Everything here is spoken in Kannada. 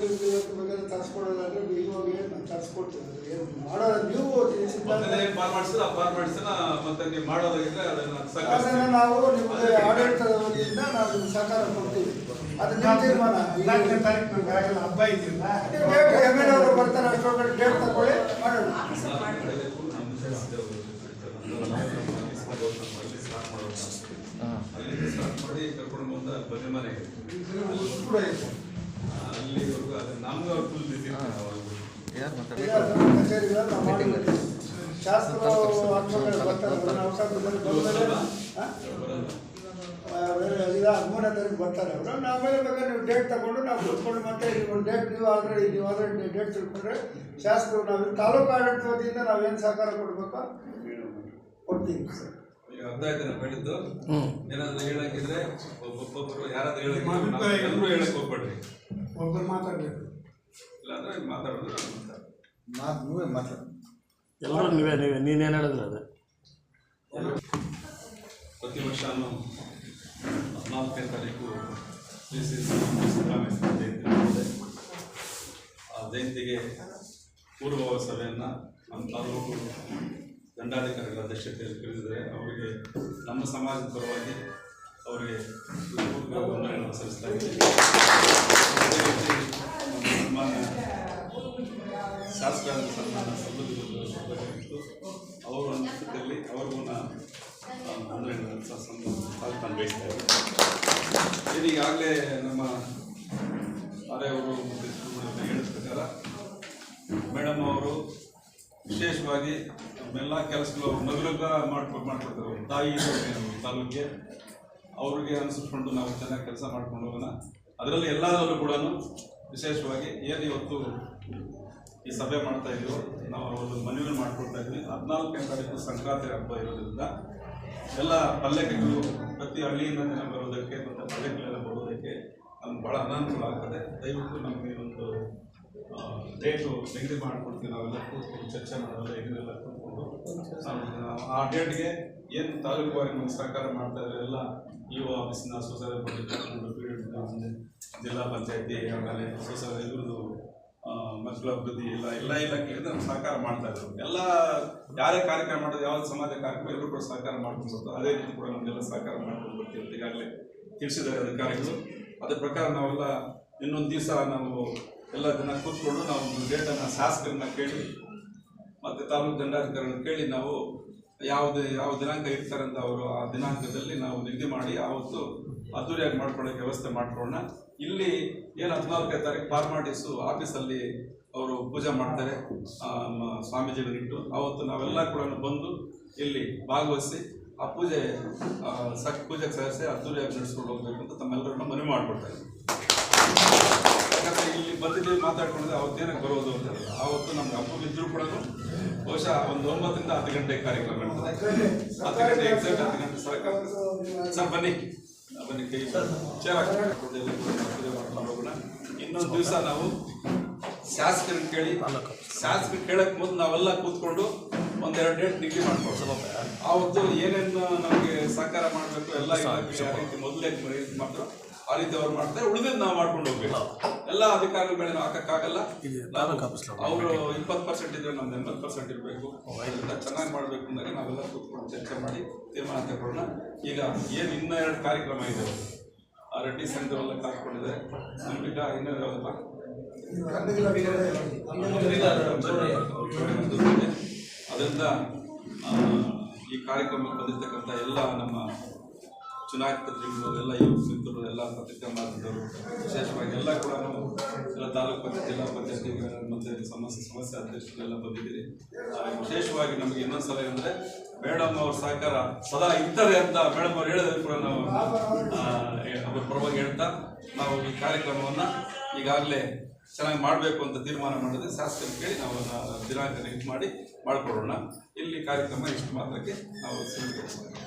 ಇವತ್ತು ಇವತ್ತು ಬಗ್ಗೆ ನೀವು ಇವಾಗ ನಾನು ತರಿಸ್ಕೊಡ್ತೀನಿ ಅದು ಏನು ಮಾಡೋದು ನೀವು ಮೊದಲೇ ಫಾರ್ ಮಾಡಿಸಿದ್ರೆ ಆ ಫಾರ್ ಮತ್ತೆ ನೀವು ಮಾಡೋದಾಗಿದ್ರೆ ಅದನ್ನ ಅದನ್ನು ಸಹಕರಿಸ್ತೀವಿ ನಾವು ನಿಮಗೆ ಆಡಳಿತದ ವತಿಯಿಂದ ನಾವು ನಿಮ್ಗೆ ಸಹಕಾರ ಕೊಡ್ತೀವಿ. ಅದು ನಿಮ್ಮ ತೀರ್ಮಾನ. ಇಲಾಖೆ ತಾರೀಕು ನಮ್ಗೆ ಆಗಲ್ಲ ಹಬ್ಬ ಇದೆಯಲ್ಲ? ಎಂ ಎಲ್ ಅವರು ಬರ್ತಾರೆ ಅಷ್ಟೊಂದು ಡೇಟ್ ತಗೊಳ್ಳಿ ಮಾಡೋಣ. ಅಲ್ಲಿ ಸ್ಟಾರ್ಟ್ ಮಾಡಿ ಕರ್ಕೊಂಡು ಬಂದ ಬನ್ನಿ ಮನೆಗೆ. ಕೂಡ ಇದೆ. ಅಲ್ಲಿವರೆಗೂ ಅದು ನಮ್ಗೆ ಫುಲ್ ಬಿಸಿ ನಾವು ಆ, ಬೇರೆ ಈಗ ಮೂರನೇ ತಾರೀಕು ಬರ್ತಾರೆ ಅವರು ಆಮೇಲೆ ಬೇಕಾದ್ರೆ ನೀವು ಡೇಟ್ ತಗೊಂಡು ನಾವು ಕೂತ್ಕೊಂಡು ಮತ್ತೆ ಒಂದು ಡೇಟ್ ನೀವು ಆಲ್ರೆಡಿ ನೀವು ಆಲ್ರೆಡಿ ಡೇಟ್ ತಿಳ್ಕೊಂಡ್ರೆ ಶಾಸಕರು ನಾವು ತಾಲೂಕು ಆಡಳಿತ ವತಿಯಿಂದ ನಾವೇನು ಸಹಕಾರ ಕೊಡಬೇಕೋ ಕೊಡ್ತೀವಿ ಸರ್ ಈಗ ಅರ್ಥ ಆಯ್ತಾನೆ ಹೇಳಿದ್ದು ಏನಾದ್ರು ಹೇಳಂಗಿದ್ರೆ ಒಬ್ಬೊಬ್ಬರು ಯಾರಾದ್ರೂ ಎಲ್ಲರೂ ಹೇಳಕ್ ಹೋಗ್ಬೇಡ್ರಿ. ಒಬ್ಬರು ಮಾತಾಡಬೇಕು. ಇಲ್ಲಾಂದ್ರೆ ಮಾತಾಡೋದು ಮಾತಾಡ ಮಾತು ನೀವೇ ಮಾತಾಡಿ. ಎಲ್ಲರೂ ನೀವೇ ನೀವೇ ನೀನೇನು ಹೇಳಿದ್ರೆ ಅದೇ? ಪ್ರತಿ ವರ್ಷ ಹದಿನಾಲ್ಕನೇ ತಾರೀಕು ಶ್ರೀ ಶ್ರೀ ಸಿದ್ದರಾಮಯ್ಯ ಜಯಂತಿ ಆ ಜಯಂತಿಗೆ ಪೂರ್ವ ಸಭೆಯನ್ನು ನಮ್ಮ ತಾಲೂಕು ದಂಡಾಧಿಕಾರಿಗಳ ಅಧ್ಯಕ್ಷತೆಯಲ್ಲಿ ಕರೆದಿದ್ದಾರೆ ಅವರಿಗೆ ನಮ್ಮ ಸಮಾಜದ ಪರವಾಗಿ ಅವರಿಗೆ ಪೂರ್ವ ವಂದನೆಗಳನ್ನು ಸಲ್ಲಿಸ್ತಾ ಇದ್ದೀವಿ ಅದೇ ರೀತಿ ನಮ್ಮ ಸನ್ಮಾನ್ಯ ಶಾಸಕರ ಸನ್ಮಾನ ಸಲ್ಲಬೇಕಾಗಿತ್ತು ಅವರ ಅನುಸ್ಥಿತಿಯಲ್ಲಿ ಅವ್ರಿಗೂ ನಾನು ಅಂದರೆ ನಾನು ಬಯಸ್ತಾ ಇದ್ದೀನಿ ಈಗಾಗಲೇ ನಮ್ಮ ಆರ್ಯವರು ಮತ್ತು ಹೇಳಿದ ಪ್ರಕಾರ ಮೇಡಮ್ ಅವರು ವಿಶೇಷವಾಗಿ ನಮ್ಮೆಲ್ಲ ಕೆಲಸಗಳು ನಗರಗ ಮಾಡ್ಕೊ, ಮಾಡ್ಕೊಡ್ತಾರೆ. ತಾಯಿ ತಾಲೂಕಿಗೆ. ಅವ್ರಿಗೆ ಅನಿಸ್ಕೊಂಡು ನಾವು ಚೆನ್ನಾಗಿ ಕೆಲಸ ಮಾಡ್ಕೊಂಡು ಹೋಗೋಣ. ಅದರಲ್ಲಿ ಎಲ್ಲದರಲ್ಲೂ ಕೂಡ ವಿಶೇಷವಾಗಿ ಏನು ಇವತ್ತು ಈ ಸಭೆ ಮಾಡ್ತಾ ಇದ್ದರು ನಾವು ಒಂದು ಮನವಿ ಮಾಡ್ಕೊಳ್ತಾ ಇದ್ವಿ. ಹದಿನಾಲ್ಕನೇ ತಾರೀಕು ಸಂಕ್ರಾಂತಿ ಹಬ್ಬ ಇರೋದ್ರಿಂದ ಎಲ್ಲ ಪಲ್ಲಕ್ಕಿಗಳು ಪ್ರತಿ ಹಳ್ಳಿಯಿಂದ ಜನ ಬರೋದಕ್ಕೆ ಮತ್ತು ಪಲ್ಯಗಳೆಲ್ಲ ಬರೋದಕ್ಕೆ ನಮ್ಗೆ ಭಾಳ ಅನಾನುಕೂಲ ಆಗ್ತದೆ. ದಯವಿಟ್ಟು ನಮಗೆ ಒಂದು ಡೇಟು ನಿಗದಿ ಮಾಡಿಕೊಡ್ತೀವಿ. ನಾವೆಲ್ಲ ಕೂತ್ಕೊಂಡು ಚರ್ಚೆ ಮಾಡೋಲ್ಲ ಇದನ್ನೆಲ್ಲ ಕೂತ್ಕೊಂಡು ಆ ಡೇಟ್ಗೆ ಏನು ತಾಲೂಕುವಾರಿ ನಮ್ಗೆ ಸಹಕಾರ ಮಾಡ್ತಾ ಇದ್ದಾರೆ ಎಲ್ಲ ಇ ಒ ಆಫೀಸಿನ ಸೊಸೈಟಿ ಕರ್ಕೊಂಡು ಜಿಲ್ಲಾ ಪಂಚಾಯತಿ, ಆಮೇಲೆ ಸೊಸೈಟಿ ಮಕ್ಕಳ ಅಭಿವೃದ್ಧಿ ಎಲ್ಲ ಎಲ್ಲ ನಮ್ಗೆ ಸಹಕಾರ ಮಾಡ್ತಾ ಇದ್ರು ಎಲ್ಲ ಯಾರೇ ಕಾರ್ಯಕ್ರಮ ಮಾಡೋದು ಯಾವ ಸಮಾಜ ಕಾರ್ಯಕ್ರಮ, ಎಲ್ಲರೂ ಕೂಡ ಸಹಕಾರ ಮಾಡ್ಕೊಂಡು ಅದೇ ರೀತಿ ಕೂಡ ನಮಗೆಲ್ಲ ಸಹಕಾರ ಮಾಡ್ಕೊಂಡು ಬರ್ತೀವಿ ಅಂತ ಈಗಾಗಲೇ ತಿಳಿಸಿದ್ದಾರೆ ಅಧಿಕಾರಿಗಳು. ಅದ್ರ ಪ್ರಕಾರ ನಾವೆಲ್ಲ ಇನ್ನೊಂದು ದಿವಸ ನಾವು ಎಲ್ಲ ಜನ ಕೂತ್ಕೊಂಡು ನಾವು ಒಂದು ಡೇಟನ್ನು ಶಾಸಕರನ್ನ ಕೇಳಿ, ಮತ್ತು ತಾಲೂಕು ದಂಡಾಧಿಕಾರಿಗಳನ್ನ ಕೇಳಿ ನಾವು ಯಾವುದೇ, ಯಾವ ದಿನಾಂಕ ಇರ್ತಾರೆ ಅಂತ ಅವರು ಆ ದಿನಾಂಕದಲ್ಲಿ ನಾವು ನಿಗದಿ ಮಾಡಿ, ಆವತ್ತು ಅದ್ದೂರಿಯಾಗಿ ಮಾಡ್ಕೊಳ್ಳೋಕೆ ವ್ಯವಸ್ಥೆ ಮಾಡ್ಕೊಳ್ಳೋಣ. ಇಲ್ಲಿ ಏನು ಹದಿನಾಲ್ಕನೇ ತಾರೀಕು ಫಾರ್ಮಾಟಿಸು ಆಫೀಸಲ್ಲಿ ಅವರು ಪೂಜೆ ಮಾಡ್ತಾರೆ ಸ್ವಾಮೀಜಿಗಳಿಟ್ಟು. ಅವತ್ತು ನಾವೆಲ್ಲ ಕೂಡ ಬಂದು ಇಲ್ಲಿ ಭಾಗವಹಿಸಿ ಆ ಪೂಜೆ ಸಕ್ ಪೂಜೆಗೆ ಸಹಸೆ ಅದ್ದೂರಿಯಾಗಿ ನಡೆಸ್ಕೊಂಡು ಹೋಗ್ಬೇಕು ಅಂತ ತಮ್ಮೆಲ್ಲರನ್ನ ಮನವಿ ಮಾಡಿಕೊಡ್ತಾರೆ ಯಾಕಂದರೆ ಇಲ್ಲಿ ಬಂದಿದ್ದೀವಿ ಮಾತಾಡ್ಕೊಂಡಿದ್ರೆ ಅವತ್ತೇನಕ್ಕೆ ಬರೋದು ಅಂತ. ಆವತ್ತು ನಮ್ಗೆ ಹಬ್ಬ ಇದ್ರೂ ಕೂಡ ಬಹುಶಃ ಒಂದು ಒಂಬತ್ತರಿಂದ ಹತ್ತು ಗಂಟೆ ಕಾರ್ಯಕ್ರಮ ಇರ್ತದೆ ಹತ್ತು ಗಂಟೆ ಎಕ್ಸಾಕ್ಟ್ ಹತ್ತು ಗಂಟೆ ಸರ್, ಬನ್ನಿ. ಹೋಗೋಣ ಇನ್ನೊಂದು ದಿವಸ ನಾವು ಶಾಸಕರನ್ನ ಕೇಳಿ ಶಾಸಕರು ಕೇಳಕ್ ಮೊದಲು ನಾವೆಲ್ಲ ಕೂತ್ಕೊಂಡು ಒಂದೆರಡು ಡೇಟ್ ನಿಗದಿ ಮಾಡ್ಕೊಳ್ತೀವಿ. ಆವತ್ತು ಏನೇನು ನಮಗೆ ಸಹಕಾರ ಮಾಡಬೇಕು ಎಲ್ಲ ರೀತಿ ಮೊದಲೇ ಮಾಡ್ತಾರೆ. ಆ ರೀತಿ ಅವ್ರು ಮಾಡ್ತಾರೆ. ಉಳಿದಿದ್ದು ನಾವು ಮಾಡ್ಕೊಂಡು ಹೋಗ್ಬೇಕು. ಎಲ್ಲ ಅಧಿಕಾರಿಗಳ ಮೇಲೆ ನಾವು ಹಾಕಕ್ಕಾಗಲ್ಲ ಅವರು ಇಪ್ಪತ್ತು ಪರ್ಸೆಂಟ್ ಇದ್ರೆ ನಮ್ದು ಎಂಬತ್ತು ಪರ್ಸೆಂಟ್ ಇರಬೇಕು. ಚೆನ್ನಾಗಿ ಮಾಡಬೇಕು ಅಂದರೆ ನಾವೆಲ್ಲ ಕೂತ್ಕೊಂಡು ಚರ್ಚೆ ಮಾಡಿ ತೀರ್ಮಾನ ತಗೊಳ್ಳೋಣ ಈಗ ಏನು ಇನ್ನೂ ಎರಡು ಕಾರ್ಯಕ್ರಮ ಇದೆ? ಆ ರೆಡ್ಡಿ ಎಲ್ಲ ಕಾತ್ಕೊಂಡಿದ್ದಾರೆ ನಂಬಿಕ ಇನ್ನೂ ಯಾವುದಪ್ಪ ಅದರಿಂದ ಈ ಕಾರ್ಯಕ್ರಮಕ್ಕೆ ಬಂದಿರ್ತಕ್ಕಂಥ ಎಲ್ಲ ನಮ್ಮ ಚುನಾಯಿತ ಎಲ್ಲ ಯುವ ಮಿತ್ರರು ಎಲ್ಲ ಪತ್ರಿಕಾ ಮಾಧ್ಯಮದವರು ವಿಶೇಷವಾಗಿ ಎಲ್ಲ ಕೂಡ ತಾಲೂಕು ಪಂಚಾಯತ್, ಜಿಲ್ಲಾ ಪಂಚಾಯತಿ ಮತ್ತು ಸಮಸ್ಯೆ ಸಮಸ್ಯೆ ಅಧ್ಯಕ್ಷರೆಲ್ಲ ಬಂದಿದ್ದೀರಿ. ವಿಶೇಷವಾಗಿ ನಮಗೆ ಇನ್ನೊಂದ್ಸಲ ಏನಂದ್ರೆ ಮೇಡಮ್ ಅವ್ರ ಸಹಕಾರ ಸದಾ ಇರ್ತಾರೆ ಅಂತ ಮೇಡಮ್ ಅವ್ರು ಹೇಳಿದ್ರೆ ಕೂಡ ನಾವು ಅವ್ರ ಪರವಾಗಿ ಹೇಳ್ತಾ ನಾವು ಈ ಕಾರ್ಯಕ್ರಮವನ್ನ ಈಗಾಗಲೇ ಚೆನ್ನಾಗಿ ಮಾಡಬೇಕು ಅಂತ ತೀರ್ಮಾನ ಮಾಡಿದ್ರೆ ಶಾಸಕರು ಕೇಳಿ ನಾವು ದಿನಾಂಕ ನಿಗದಿ ಮಾಡಿ ಮಾಡಿಕೊಡೋಣ ಇಲ್ಲಿ ಕಾರ್ಯಕ್ರಮ ಇಷ್ಟು ಮಾತ್ರಕ್ಕೆ ನಾವು ಸೀಮಿತಗೊಳಿಸ್ತೇವೆ